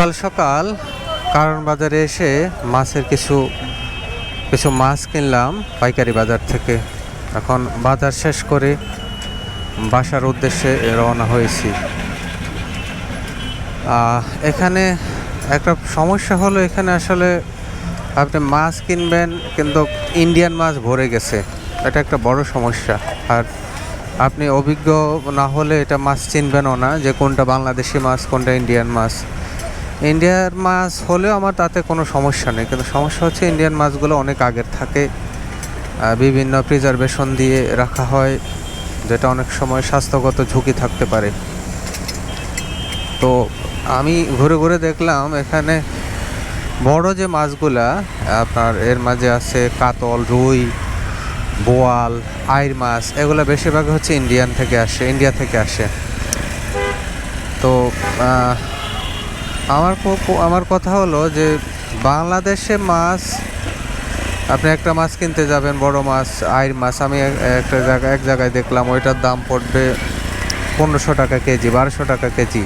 সকাল সকাল কারণ বাজারে এসে মাছের কিছু কিছু মাছ কিনলাম পাইকারি বাজার থেকে। এখন বাজার শেষ করে বাসার উদ্দেশ্যে রওনা হয়েছি। এখানে একটা সমস্যা হলো এখানে আসলে আপনি মাছ কিনবেন কিন্তু ইন্ডিয়ান মাছ ভরে গেছে। এটা একটা বড় সমস্যা। আর আপনি অভিজ্ঞ না হলে এটা মাছ চিনবেনও না যে কোনটা বাংলাদেশি মাছ, কোনটা ইন্ডিয়ান মাছ। ইন্ডিয়ার মাছ হলেও আমার তাতে কোনো সমস্যা নেই। কিন্তু সমস্যা হচ্ছে ইন্ডিয়ান মাছগুলো অনেক আগের থাকে। বিভিন্ন প্রিজারভেশন দিয়ে রাখা হয়, যেটা অনেক সময় স্বাস্থ্যগত ঝুঁকি থাকতে পারে। তো আমি ঘুরে ঘুরে দেখলাম এখানে বড় যে মাছগুলা, আপনার এর মাঝে আছে কাতল, রুই, বোয়াল, আইর মাছ, এগুলো বেশিরভাগ হচ্ছে ইন্ডিয়ান থেকে আসে ইন্ডিয়া থেকে আসে। তো আমার আমার কথা হলো যে বাংলাদেশে মাছ, আপনি একটা মাছ কিনতে যাবেন, বড় মাছ, আইর মাছ, আমি একটা জায়গায় এক জায়গায় দেখলাম, ওইটার দাম পড়বে পনেরোশো টাকা কেজি, বারোশো টাকা কেজি।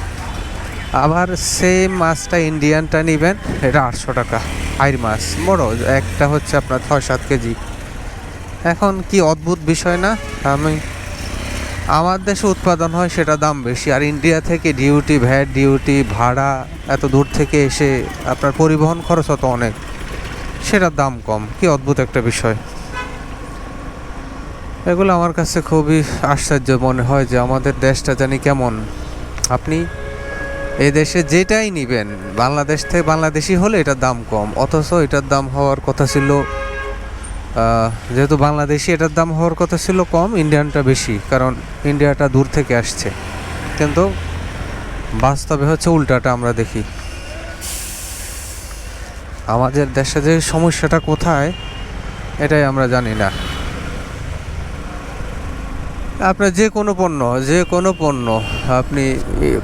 আবার সেম মাছটা ইন্ডিয়ানটা নেবেন, এটা আটশো টাকা, আইর মাছ, বড়, একটা হচ্ছে আপনার ছয় সাত কেজি। এখন কি অদ্ভুত বিষয় না? আমি আমার দেশে উৎপাদন হয় সেটা দাম বেশি, আর ইন্ডিয়া থেকে ডিউটি ভ্যাট ডিউটি ভাড়া এত দূর থেকে এসে আপনার পরিবহন খরচ হতো অনেক, সেটার দাম কম। কি অদ্ভুত একটা বিষয়। এগুলো আমার কাছে খুবই আশ্চর্য মনে হয় যে আমাদের দেশটা জানি কেমন। আপনি এ দেশে যেটাই নিবেন, বাংলাদেশ থেকে বাংলাদেশি হলে এটার দাম কম, অথচ এটার দাম হওয়ার কথা ছিল যেহেতু বাংলাদেশি, এটার দাম হওয়ার কথা ছিল কম, ইন্ডিয়ানটা বেশি, কারণ ইন্ডিয়াটা দূর থেকে আসছে। কিন্তু বাস্তবে হচ্ছে উল্টাটা আমরা দেখি। আমাদের দেশে যে সমস্যাটা কোথায়, এটাই আমরা জানি না। আপনার যে কোনো পণ্য, যে কোনো পণ্য, আপনি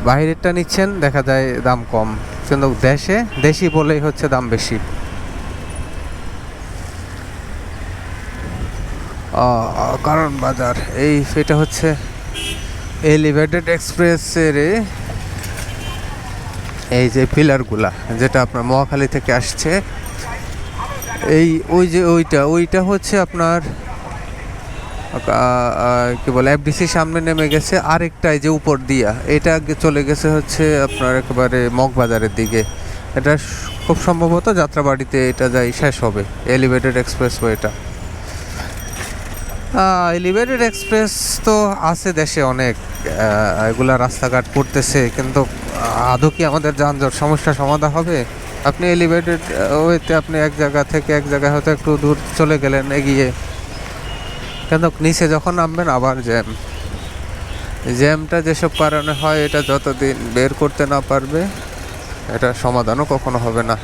বাইরেরটা নিচ্ছেন, দেখা যায় দাম কম। কিন্তু দেশে, দেশি বলেই হচ্ছে দাম বেশি। কারণ বাজার এই এটা হচ্ছে এলিভেটেড এক্সপ্রেসের এই যে পিলারগুলা, যেটা আপনার মহাখালী থেকে আসছে। এই ওই যে ওইটা ওইটা হচ্ছে আপনার কি বলে এফডিসির সামনে নেমে গেছে। আরেকটা এই যে উপর দিয়া, এটা চলে গেছে হচ্ছে আপনার একেবারে মগবাজারের দিকে। এটা খুব সম্ভবত যাত্রাবাড়িতে এটা যাই শেষ হবে এলিভেটেড এক্সপ্রেস এটা এলিভেটেড এক্সপ্রেস তো আছে দেশে অনেক এগুলা রাস্তাঘাট করতেছে, কিন্তু আদৌ কি আমাদের যানজট সমস্যা সমাধান হবে? আপনি এলিভেটেড ওয়েতে আপনি এক জায়গা থেকে এক জায়গায় হয়তো একটু দূর চলে গেলেন, এগিয়ে। কিন্তু নিচে যখন নামবেন আবার জ্যাম। জ্যামটা যেসব কারণে হয়, এটা যতদিন বের করতে না পারবে, এটা সমাধানও কখনো হবে না।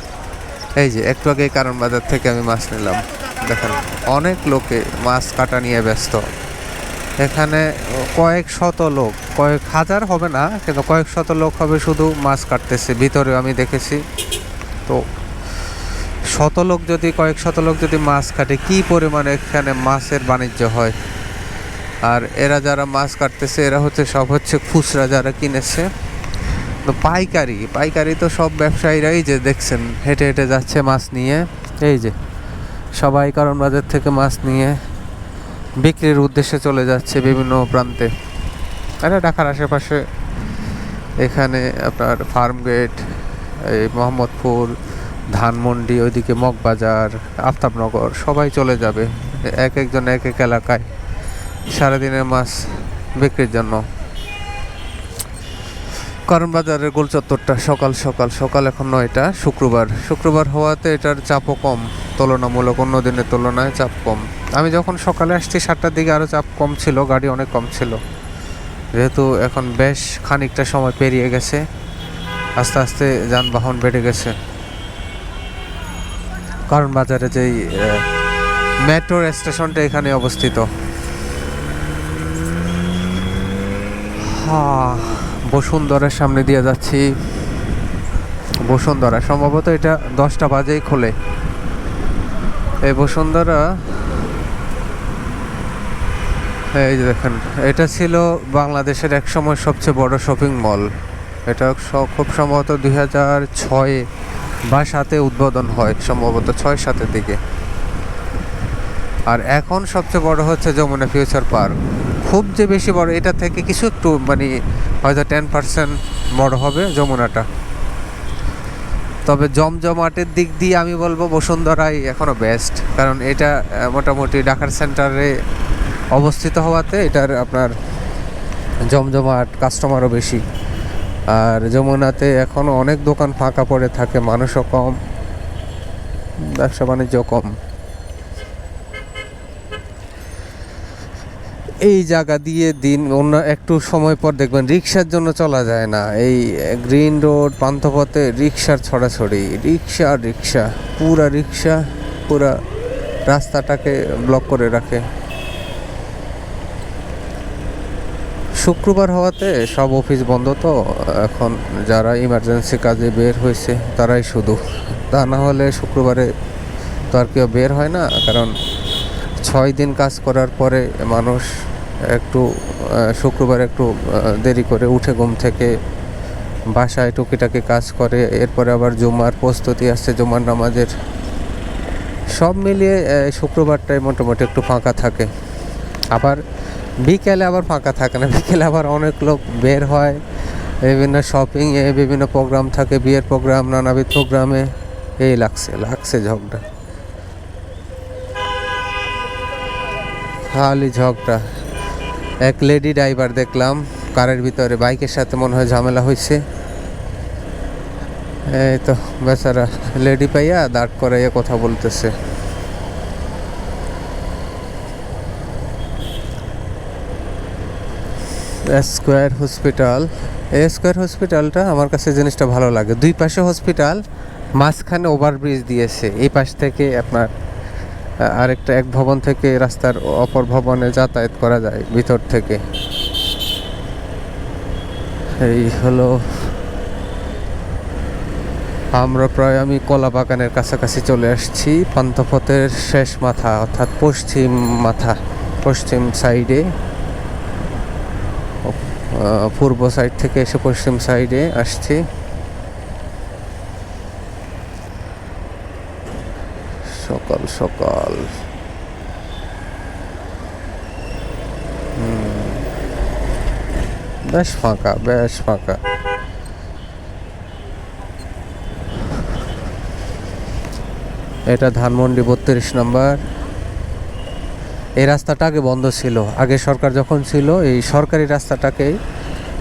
এই যে, একটু আগে কারণ বাজার থেকে আমি মাছ নিলাম। দেখেন, অনেক লোকে মাছ কাটা নিয়ে ব্যস্ত। এখানে কয়েক শত লোক, কয়েক হাজার হবে না, কিন্তু কয়েক শত লোক হবে শুধু মাছ কাটতেছে। ভিতরে আমি দেখেছি, তো শত লোক যদি, কয়েক শত লোক যদি মাছ কাটে, কি পরিমাণে এখানে মাছের বাণিজ্য হয়? আর এরা যারা মাছ কাটতেছে, এরা হচ্ছে সব হচ্ছে খুচরা যারা কিনেছে। তো পাইকারি পাইকারি তো সব ব্যবসায়ীরাই যে দেখছেন, হেঁটে হেঁটে যাচ্ছে মাছ নিয়ে। এই যে সবাই কারণ বাজার থেকে মাছ নিয়ে বিক্রির উদ্দেশ্যে চলে যাচ্ছে বিভিন্ন প্রান্তে। এটা ঢাকার আশেপাশে এখানে আপনার ফার্ম গেট, এই মোহাম্মদপুর, ধানমন্ডি, ওইদিকে মগবাজার, আফতাবনগর, সবাই চলে যাবে এক একজন এক এক এলাকায় সারাদিনের মাছ বিক্রির জন্য। কারণ বাজারের গোল চত্বরটা সকাল সকাল সকাল এখন নয়টা, শুক্রবার। শুক্রবার হওয়াতে এটার চাপও কম। তুলনামূলক অন্য দিনের তুলনায় চাপ কম। আমি যখন সকালে আসছি, সাতটার দিকে আরও চাপ কম ছিল, গাড়ি অনেক কম ছিল। যেহেতু এখন বেশ খানিকটা সময় পেরিয়ে গেছে, আস্তে আস্তে যানবাহন বেড়ে গেছে। কারণ বাজারে যেই মেট্রো স্টেশনটা এখানে অবস্থিত। বসুন্ধরার সামনে দিয়ে যাচ্ছি। বসুন্ধরা, সম্ভবত এটা দশটা বাজেই খোলে। এই বসুন্ধরা। এই যে দেখেন, এটা ছিল বাংলাদেশের একসময় সবচেয়ে বড় শপিং মল এটা খুব সম্ভবত দুই হাজার ছয়ে বা সাতে উদ্বোধন হয়, সম্ভবত ছয় সাতের দিকে। আর এখন সবচেয়ে বড় হচ্ছে যমুনা ফিউচার পার্ক। খুব যে বেশি বড়, এটা থেকে কিছু একটু মানে হয়তো টেন পার্সেন্ট বড় হবে যমুনাটা। তবে জমজমাটের দিক দিয়ে আমি বলব বসুন্ধরাই এখনও বেস্ট কারণ এটা মোটামুটি ঢাকার সেন্টারে অবস্থিত হওয়াতে এটার আপনার জমজমাট কাস্টমারও বেশি। আর যমুনাতে এখনও অনেক দোকান ফাঁকা পড়ে থাকে, মানুষও কম ব্যবসা বাণিজ্য কম। এই জায়গা দিয়ে দিন, অন্য একটু সময় পর দেখবেন রিক্সার জন্য চলা যায় না। এই গ্রিন রোড, পান্থপথে রিক্সার ছড়াছড়ি, রিক্সা রিক্সা, পুরা রিক্সা, পুরা রাস্তাটাকে ব্লক করে রাখে। শুক্রবার হওয়াতে সব অফিস বন্ধ তো, এখন যারা ইমার্জেন্সি কাজে বের হয়েছে তারাই শুধু। তা না হলে শুক্রবারে তো আর কেউ বের হয় না, কারণ ছয় দিন কাজ করার পরে মানুষ একটু শুক্রবার একটু দেরি করে উঠে ঘুম থেকে বাসায় টুকিটাকি কাজ করে, এরপরে আবার জুমার প্রস্তুতি আসছে, জুমার নামাজের। সব মিলিয়ে শুক্রবারটাই মোটামুটি একটু ফাঁকা থাকে। আবার বিকেলে আবার ফাঁকা থাকে না, বিকেলে আবার অনেক লোক বের হয়, বিভিন্ন শপিংয়ে বিভিন্ন প্রোগ্রাম থাকে, বিয়ের প্রোগ্রাম নানাবিধ প্রোগ্রামে এই লাগছে লাগছে ঝগড়া। খালি ঝগড়া। এক লেডি ড্রাইভার দেখলাম, কারের ভিতরে বাইকের সাথে মনে হয় ঝামেলা হয়েছে। এই তো, বেচারা লেডি পাইয়া দাঁড় করাইয়া কথা বলতেছে। Square hospital. এই স্কোয়ার হসপিটালটা আমার কাছে জিনিসটা ভালো লাগে। দুই পাশে হসপিটাল, মাঝখানে ওভারব্রিজ দিয়েছে। এই পাশ থেকে আপনার আরেকটা এক ভবন থেকে রাস্তার অপর ভবনে যাতায়াত করা যায়, ভিতর থেকে। এই হলো আমরা প্রায় আমি কলা বাগানের কাছাকাছি চলে আসছি, পান্থপথের শেষ মাথা, অর্থাৎ পশ্চিম মাথা, পশ্চিম সাইডে। পূর্ব সাইড থেকে এসে পশ্চিম সাইডে আসছি। সকাল সকাল। বেশ ফাঁকা বেশ ফাঁকা। এটা ধানমন্ডি বত্রিশ নম্বর। এই রাস্তাটা আগে বন্ধ ছিল। আগে সরকার যখন ছিল, এই সরকারি রাস্তাটাকেই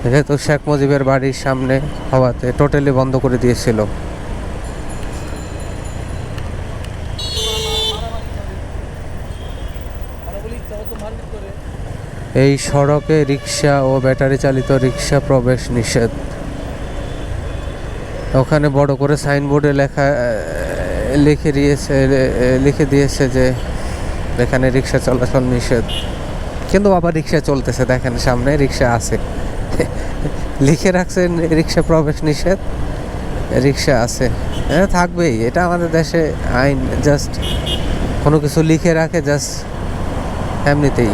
যেহেতু শেখ মুজিবের বাড়ির সামনে হওয়াতে টোটালি বন্ধ করে দিয়েছিল। এই সড়কে রিক্সা ও ব্যাটারি চালিত রিক্সা প্রবেশ নিষেধ। ওখানে বড় করে সাইনবোর্ডে লেখা, লিখে দিয়েছে লিখে দিয়েছে যে এখানে রিক্সা চলাচল নিষেধ। কিন্তু আবার রিক্সা চলতেছে, দেখেন সামনে রিক্সা আছে। লিখে রাখছেন রিক্সা প্রবেশ নিষেধ রিক্সা আছে। হ্যাঁ থাকবেই, এটা আমাদের দেশে আইন, জাস্ট কোনো কিছু লিখে রাখে, জাস্ট এমনিতেই।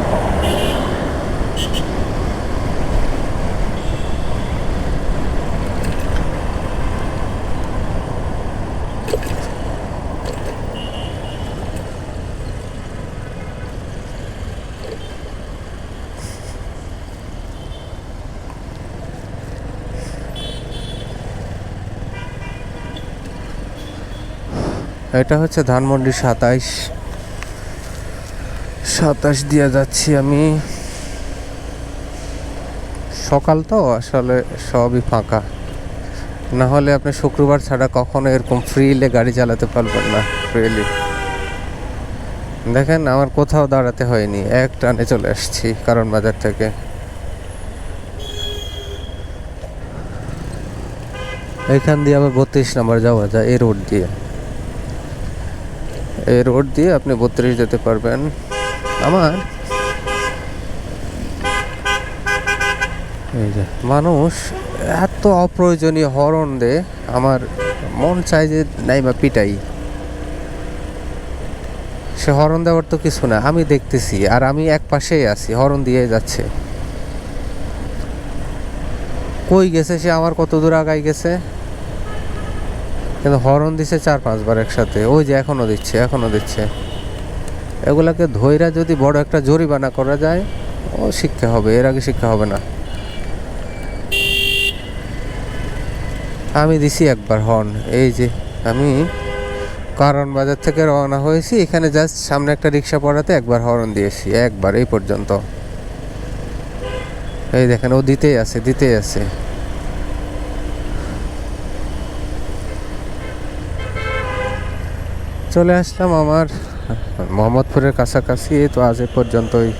এটা হচ্ছে ধানমন্ডি সাতাইশ। সাতাশ দিয়ে যাচ্ছি আমি। সকাল তো, আসলে সবই ফাঁকা। না হলে আপনি শুক্রবার ছাড়া কখনো এরকম ফ্রিলে গাড়ি চালাতে পারবেন না ফ্রিলি দেখেন, আমার কোথাও দাঁড়াতে হয়নি, এক টানে চলে আসছি কারণ বাজার থেকে। এখান দিয়ে আবার বত্রিশ নাম্বার যাওয়া যায়, এই রোড দিয়ে। এই রোড দিয়ে আপনি বত্রিশ যেতে পারবেন। আমার এই যে মানুষ এত অপ্রয়োজনীয় হরণ দে, আমার মন চায় যে নাইমা পিটাই। সে হরণ দেওয়ার তো কিছু না, আমি দেখতেছি আর আমি এক পাশেই আছি, হরণ দিয়ে যাচ্ছে। কই গেছে সে? আমার কত দূর আগাই গেছে? কিন্তু হরন দিছে চার পাঁচবার একসাথে। ওই যে এখনও দিচ্ছে এখনও দিচ্ছে। এগুলাকে ধৈরা যদি বড় একটা জরিমানা করা যায়, ও শিক্ষা হবে, এর আগে শিক্ষা হবে না। আমি দিছি একবার হর্ন। এই যে আমি কারণ বাজার থেকে রওনা হয়েছি, এখানে জাস্ট সামনে একটা রিক্সা পড়াতে একবার হর্ন দিয়েছি, একবার এই পর্যন্ত। এই দেখেন, ও দিতেই আছে দিতেই আছে। চলে আসলাম আমার মোহাম্মদপুরের কাছাকাছি তো আজ এ পর্যন্তই।